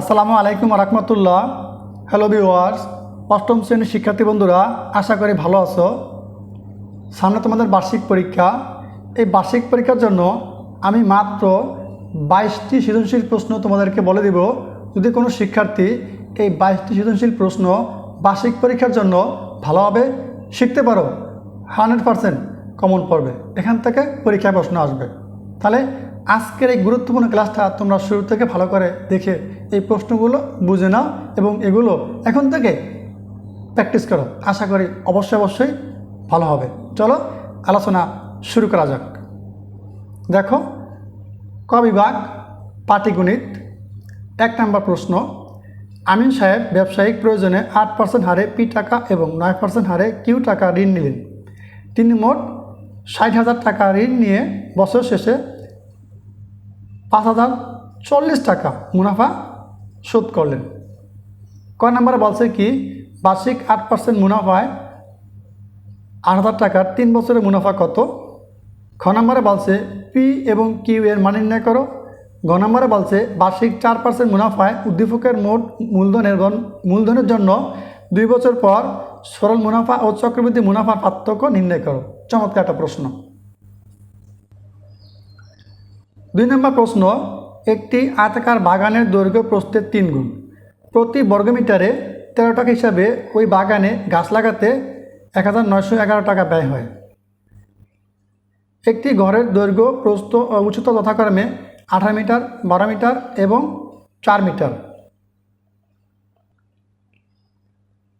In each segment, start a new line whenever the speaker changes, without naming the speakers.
আসসালামু আলাইকুম রহমতুল্লাহ। Hello viewers অষ্টম শ্রেণির শিক্ষার্থী বন্ধুরা, আশা করি ভালো আছো। সামনে তোমাদের বার্ষিক পরীক্ষা। এই বার্ষিক পরীক্ষার জন্য আমি মাত্র বাইশটি সৃজনশীল প্রশ্ন তোমাদেরকে বলে দিব। যদি কোনো শিক্ষার্থী এই বাইশটি সৃজনশীল প্রশ্ন বার্ষিক পরীক্ষার জন্য ভালোভাবে শিখতে পারো হান্ড্রেড পারসেন্ট কমন পড়বে। এখান থেকে পরীক্ষায় প্রশ্ন আসবে। তাহলে আজকের এই গুরুত্বপূর্ণ ক্লাসটা তোমরা শুরু থেকে ভালো করে দেখে এই প্রশ্নগুলো বুঝে নাও এবং এগুলো এখন থেকে প্র্যাকটিস করো। আশা করি অবশ্যই অবশ্যই ভালো হবে। চলো, আলোচনা শুরু করা যাক। দেখো, ক বিভাগ পাটিগণিত, এক নম্বর প্রশ্ন, আমিন সাহেব ব্যবসায়িক প্রয়োজনে আট পার্সেন্ট হারে পি টাকা এবং নয় পার্সেন্ট হারে কিউ টাকা ঋণ নিলেন। তিনি মোট ষাট হাজার টাকা ঋণ নিয়ে বছর শেষে পাঁচ হাজার চল্লিশ টাকা মুনাফা শোধ করলেন। কয় নম্বরে বলছে কি, বার্ষিক আট পার্সেন্ট মুনাফায় আট হাজার টাকার তিন বছরের মুনাফা কত? খ নম্বরে বলছে, পি এবং কিউ এর মান নির্ণয় করো। গ নম্বরে বলছে, বার্ষিক চার পার্সেন্ট মুনাফায় উদ্দীপকের মোট মূলধনের মূলধনের জন্য দুই বছর পর সরল মুনাফা ও চক্রবৃদ্ধি মুনাফার পার্থক্য নির্ণয় করো। চমৎকার একটা প্রশ্ন। দুই নম্বর প্রশ্ন, একটি আয়তাকার বাগানের দৈর্ঘ্য প্রস্থের তিন গুণ। প্রতি বর্গমিটারে তেরো টাকা হিসাবে ওই বাগানে গাছ লাগাতে এক হাজার নয়শো এগারো টাকা ব্যয় হয়। একটি ঘরের দৈর্ঘ্য, প্রস্থ ও উচ্চতা যথাক্রমে আঠারো মিটার, বারো মিটার এবং চার মিটার।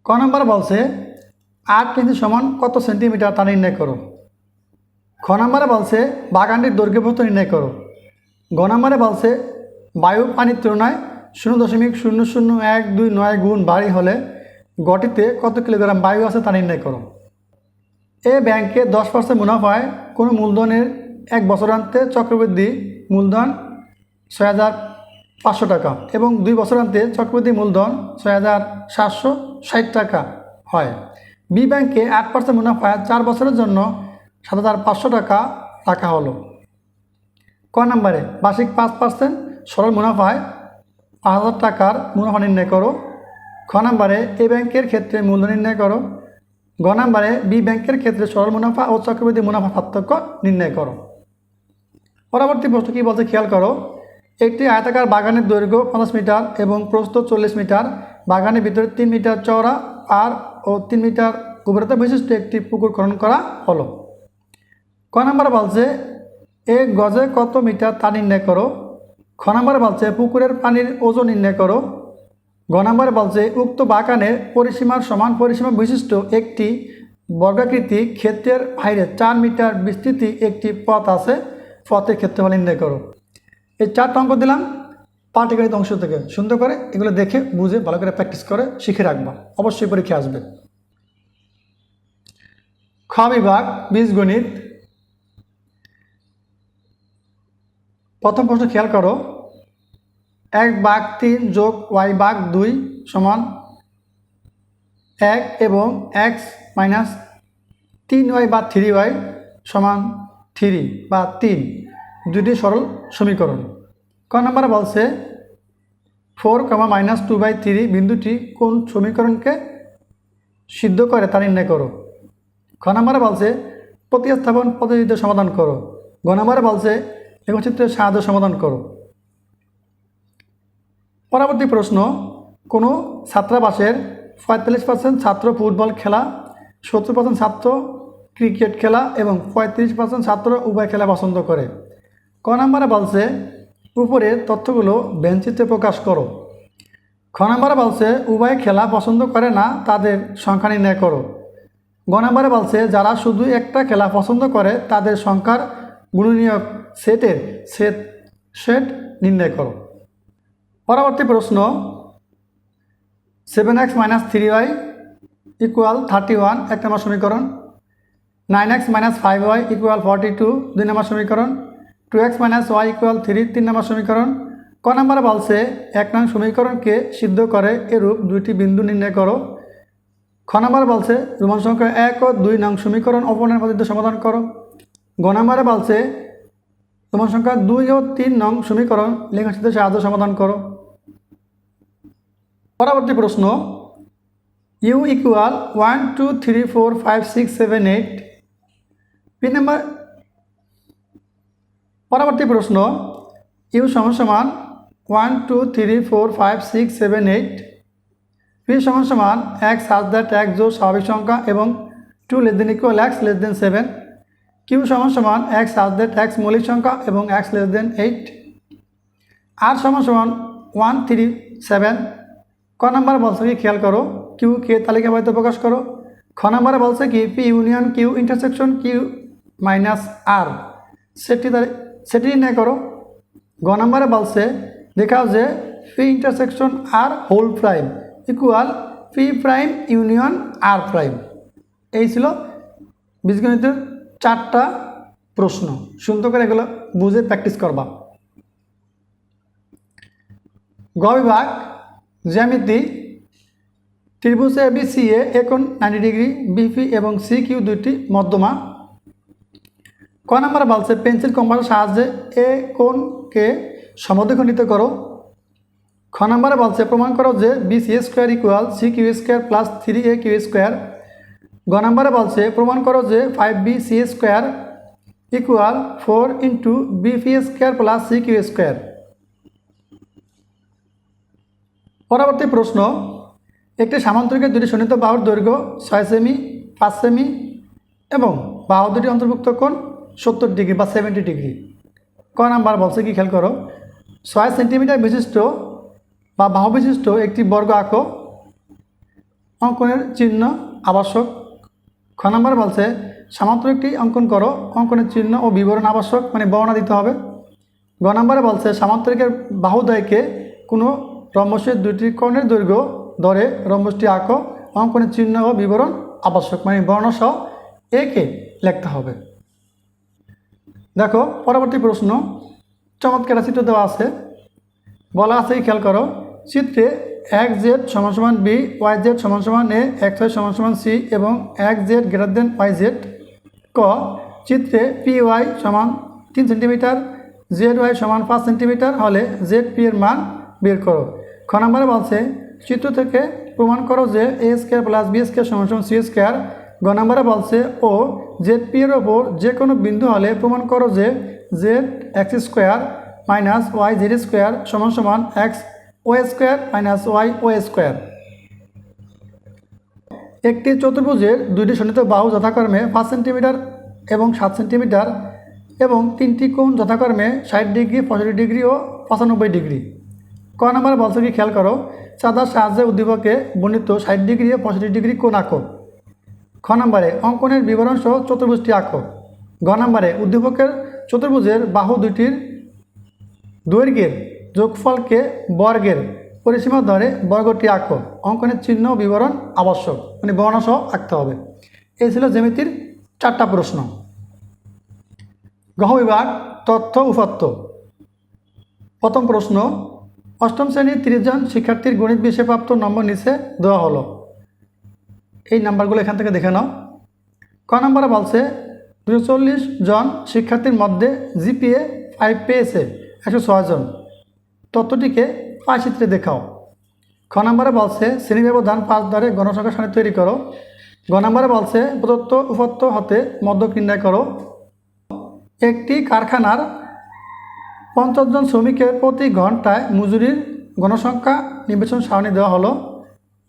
ক নম্বর বলছে, আট ইঞ্চি সমান কত সেন্টিমিটার তা নির্ণয় করো। খ নম্বরে বলছে, বাগানটির দৈর্ঘ্য প্রস্থ নির্ণয় করো। গ নম্বরে বলছে, বায়ু পানির তুলনায় শূন্য দশমিক শূন্য শূন্য এক দুই নয় গুণ বাড়ি হলে গটিতে কত কিলোগ্রাম বায়ু আছে তা নির্ণয় করো। এ ব্যাংকে দশ পার্সেন্ট মুনাফায় কোনো মূলধনের এক বছরান্তে চক্রবৃদ্ধি মূলধন ছয় হাজার পাঁচশো টাকা এবং দুই বছরান্তে চক্রবৃদ্ধি মূলধন ছয় হাজার সাতশো ষাট টাকা হয়। বি ব্যাংকে আট পার্সেন্ট মুনাফায় চার বছরের জন্য সাত হাজার পাঁচশো টাকা রাখা হলো। ক নম্বরে? বার্ষিক পাঁচ পার্সেন্ট সরল মুনাফায় পাঁচ হাজার টাকার মুনাফা নির্ণয় করো। খ নম্বরে, এ ব্যাংকের ক্ষেত্রে মূল্য নির্ণয় করো। গ নম্বরে, বি ব্যাংকের ক্ষেত্রে সরল মুনাফা ও চক্রবৃদ্ধি মুনাফা পার্থক্য নির্ণয় করো। পরবর্তী প্রশ্ন কী বলছে খেয়াল করো। একটি আয়তাকার বাগানের দৈর্ঘ্য পঞ্চাশ মিটার এবং প্রস্থ চল্লিশ মিটার। বাগানের ভিতরে তিন মিটার চওড়া আর ও তিন মিটার গভীরতা বিশিষ্ট একটি পুকুর খনন করা হলো। ক নম্বর বলছে এ গজে কত মিটার তা নির্ণয় করো? খ নম্বরে বলছে পুকুরের পানির ওজন নির্ণয় করো। গ নম্বরে বলছে উক্ত বাগানের পরিসীমার সমান পরিসীমা বিশিষ্ট একটি বর্গাকৃতি ক্ষেত্রের বাইরে চার মিটার বিস্তৃতি একটি পথ আছে, পথের ক্ষেত্রফল নির্ণয় করো। এই চারটা অঙ্ক দিলাম, পাটিগণিত অংশ থেকে সুন্দর করে এগুলো দেখে, বুঝে, ভালো করে প্র্যাকটিস করে শিখে রাখবা। অবশ্যই পরীক্ষা আসবে। খ বিভাগ বীজগণিত প্রথম প্রশ্ন খেয়াল করো। এক বাঘ তিন যোগ ওয়াই বাঘ দুই সমান এক এবং এক্স মাইনাস তিন ওয়াই বা থ্রি ওয়াই সমান থ্রি বা তিন। দুটি সরল সমীকরণ। ক নম্বরে বলছে, four comma minus two by three বিন্দুটি কোন সমীকরণকে সিদ্ধ করে তা নির্ণয় করো। খ নম্বরে বলছে, প্রতিস্থাপন পদ্ধতিতে সমাধান করো। গ নম্বরে বলছে লেখচিত্রের সাহায্য সমাধান করো। পরবর্তী প্রশ্ন, কোনো ছাত্রাবাসের পঁয়তাল্লিশ পার্সেন্ট ছাত্র ফুটবল খেলা, সত্তর পার্সেন্ট ছাত্র ক্রিকেট খেলা এবং পঁয়ত্রিশ পার্সেন্ট ছাত্র উভয় খেলা পছন্দ করে। ক নম্বরে বলছে উপরের তথ্যগুলো বেঞ্চিতে প্রকাশ করো। খ নম্বরে বলছে, উভয় খেলা পছন্দ করে না, তাদের সংখ্যা নির্ণয় করো। গ নম্বরে বলছে, যারা শুধু একটা খেলা পছন্দ করে, তাদের সংখ্যার গুণনীয়ক সেটের সেট সেট নির্ণয় করো। পরবর্তী প্রশ্ন seven X minus three Y equal thirty one এক নম্বর সমীকরণ। Nine X minus five Y equal forty two দুই নম্বর সমীকরণ। Two X minus Y equal three তিন নম্বর সমীকরণ। ক নম্বরে বলছে এক নং সমীকরণকে সিদ্ধ করে এরূপ দুইটি বিন্দু নির্ণয় করো। খ নম্বর বলছে রোমান সংখ্যা এক ও দুই নং সমীকরণ অপনের পদ্ধতিতে সমাধান করো। গ নম্বরে বলছে রোমান সংখ্যা দুই ও তিন নং সমীকরণ। লেখাচিত্রের সাহায্য সমাধান করো। পরবর্তী প্রশ্ন। U equal one two three four five six seven eight pin number পরবর্তী প্রশ্ন। ইউ সমান সমান one two three four five six seven eight P সমান সমান এক্স সাজ দ্যাট এক জোর স্বাভাবিক সংখ্যা এবং two less than equal X less than seven Q সমান সমান এক্স সাজ এক্স মৌলিক সংখ্যা এবং X less than eight R সমান সমান ওয়ান থ্রি সেভেন। ক নাম্বার বলছে কি, খেয়াল করো, কিউ কে তালিকা তালিকাবাহিত প্রকাশ করো। খ নাম্বারে বলছে কি, P union Q intersection Q minus R. সেটি সেটি নির্ণয় করো। গ নাম্বারে বলছে, দেখাও যে P intersection R whole prime equal P prime union R prime. এই ছিল বীজগণিতের চারটা প্রশ্ন। সুন্দর করে এগুলো বুঝে প্র্যাকটিস করবা। গ বিভাগ, জ্যামিতি, ত্রিভুজ এ বি সি এ এখন নাইনটি ডিগ্রি বিপি এবং সি কিউ দুইটি মধ্যমা। ক নাম্বার বলছে পেন্সিল কম্পাসের সাহায্যে এ কোণকে সমদ্বিখণ্ডিত করো। খ নাম্বারে বলছে প্রমাণ করো যে B C square equal C Q square plus three A Q square গ নাম্বারে বলছে, প্রমাণ করো যে five B C square equal four into B P square plus C Q square পরবর্তী প্রশ্ন, একটি সামান্তরিকের দুটি সন্নিহিত বাহুর দৈর্ঘ্য ছয় সেমি পাঁচ সেমি এবং বাহু দুটি অন্তর্ভুক্ত কোণ সত্তর ডিগ্রি বা সেভেন্টি ডিগ্রি। ক নাম্বার বলছে কি, খেয়াল করো, ছয় সেন্টিমিটার বিশিষ্ট বা বাহু বিশিষ্ট একটি বর্গ আঁকো, অঙ্কনের চিহ্ন আবশ্যক। খ নাম্বার বলছে সামান্তরিকটি অঙ্কন করো, অঙ্কনের চিহ্ন ও বিবরণ আবশ্যক মানে বর্ণনা দিতে হবে। গ নম্বরে বলছে সামান্তরিকের বাহুদয়কে কোনো রম্বসের দুটি কর্ণের দৈর্ঘ্য ধরে রম্বসটি আঁকো, অঙ্কনের চিহ্ন ও বিবরণ আবশ্যক মানে বর্ণসহ একে লিখতে হবে। দেখো, পরবর্তী প্রশ্ন, চমৎকার চিত্র দেওয়া আছে। বলা আছে, খেয়াল করো, চিত্রে এক জেড সমান সমান বি, ওয়াই জেড সমান সমান এ, এক্স ওয়াই সমান সমান সি এবং এক Z greater than Y Z. ক, চিত্রে পি ওয়াই সমান তিন সেন্টিমিটার, জেড ওয়াই সমান পাঁচ সেন্টিমিটার হলে জেড পি এর মান বের করো। খ নম্বরে বলছে, চিত্র থেকে প্রমাণ করো যে A square plus B square সমান সমান সি স্কোয়ার। গ নম্বরে বলছে, ও, জেড পি এর ওপর যে কোনো বিন্দু হলে প্রমাণ করো যে Z X square minus Y Z square সমান সমান X O square minus Y O square. একটি চতুর্ভুজের দুইটি সন্নিহিত বাহু যথাক্রমে পাঁচ সেন্টিমিটার এবং সাত সেন্টিমিটার এবং তিনটি কোণ যথাক্রমে ষাট ডিগ্রি, পঁয়ষট্টি ডিগ্রি ও পঁচানব্বই ডিগ্রি। ক নম্বর বলছে কি খেয়াল করো, চাঁদার সাহায্যে উদ্দীপকে বর্ণিত ষাট ডিগ্রি ও পঁয়ষট্টি ডিগ্রি কোণ আঁকো। খ নম্বরে অঙ্কনের বিবরণ সহ চতুর্ভুজটি আঁকো। গ নম্বরে উদ্দীপকের চতুর্ভুজের বাহু দুইটির দৈর্ঘ্যের যোগফলকে বর্গের পরিসীমা ধরে বর্গটি আঁকো। অঙ্কনের চিহ্ন বিবরণ আবশ্যক। মানে বর্ণসহ আঁকতে হবে। এই ছিল জ্যামিতির চারটা প্রশ্ন। গহ বিভাগ, তথ্য, উপাত্ত। প্রথম প্রশ্ন, অষ্টম শ্রেণির তিরিশ জন শিক্ষার্থীর গণিত বিষয়ে প্রাপ্ত নম্বর নিচে দেওয়া হলো। এই নাম্বারগুলো এখান থেকে দেখে নাও। ক নম্বরে বলছে, দুশো জন শিক্ষার্থীর মধ্যে জিপিএ ফাইভ পেয়েছে, একশো ছয় জন। তথ্যটিকে পাঁচ চিত্রে দেখাও। খ নম্বরে বলছে, শ্রেণি ব্যবধান পাঁচ ধরে গণসংখ্যা সারণী তৈরি করো। গ নম্বরে বলছে, প্রদত্ত উপাত্ত হতে মধ্যক নির্ণয় করো। একটি কারখানার পঞ্চাশ জন শ্রমিকের প্রতি ঘন্টায় মজুরির গণসংখ্যা নির্বাচন সারণী দেওয়া হলো।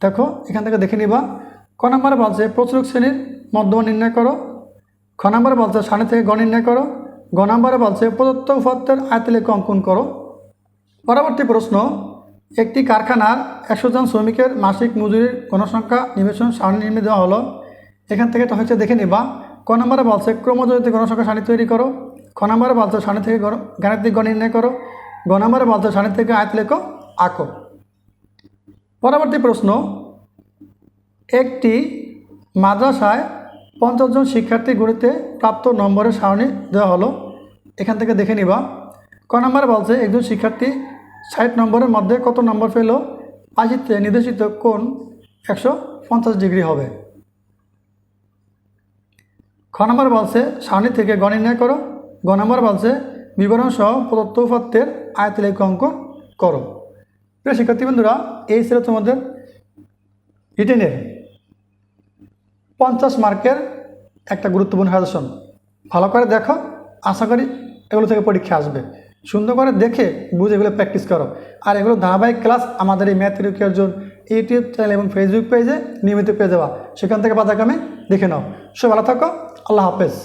দেখো, এখান থেকে দেখে নিবা। ক নম্বরে বলছে, প্রচুরক শ্রেণির মধ্যমা নির্ণয় করো। খ নম্বরে বলছে, সারণী থেকে গ নির্ণয় করো। গ নম্বরে বলছে, প্রদত্ত উপাত্তের আয়তলেখ অঙ্কন করো। পরবর্তী প্রশ্ন, একটি কারখানার একশো জন শ্রমিকের মাসিক মজুরির গণসংখ্যা নিবেশন সারণী দেওয়া হলো। এখান থেকে এটা হচ্ছে দেখে নিবা। ক নম্বরে বলছে ক্রমজয়িত গণসংখ্যা সারণী তৈরি করো। খ নম্বরে বলছে, সারণী থেকে গণ- গাণিতিক গণ নির্ণয় করো। গ নম্বরে বলছে, সারণী থেকে আয়ত লেখো, আঁকো। পরবর্তী প্রশ্ন, একটি মাদ্রাসায় পঞ্চাশ জন শিক্ষার্থী গণিতে প্রাপ্ত নম্বরের সারণী দেওয়া হলো। এখান থেকে দেখে নিবা। ক নম্বরে বলছে, একজন শিক্ষার্থী ষাট নম্বরের মধ্যে কত নম্বর পেল পাঁচিত্রে নির্দেশিত কোন একশো পঞ্চাশ ডিগ্রি হবে। খ নম্বর বলছে সারণী থেকে গ করো। গ নম্বর বলছে বিবরণ সহ প্রদত্ত উপাত্তের আয়তলেখ অঙ্কন করো। প্রিয় শিক্ষার্থী বন্ধুরা এই ছিল তোমাদের রিটেনের পঞ্চাশ মার্কের একটা গুরুত্বপূর্ণ সাজেশন ভালো করে দেখো, আশা করি এগুলো থেকে পরীক্ষা আসবে। সুন্দর করে দেখে বুঝে এগুলো প্র্যাকটিস করো। আর এগুলো ধারাবাহিক ক্লাস আমাদের এই ম্যাথ জন্য ইউটিউব চ্যানেল এবং ফেসবুক পেজে নিয়মিত পেয়ে যাওয়া সেখান থেকে পাতাক্রমে দেখে নাও। সে ভালো থাকো। আল্লাহ হাফেজ।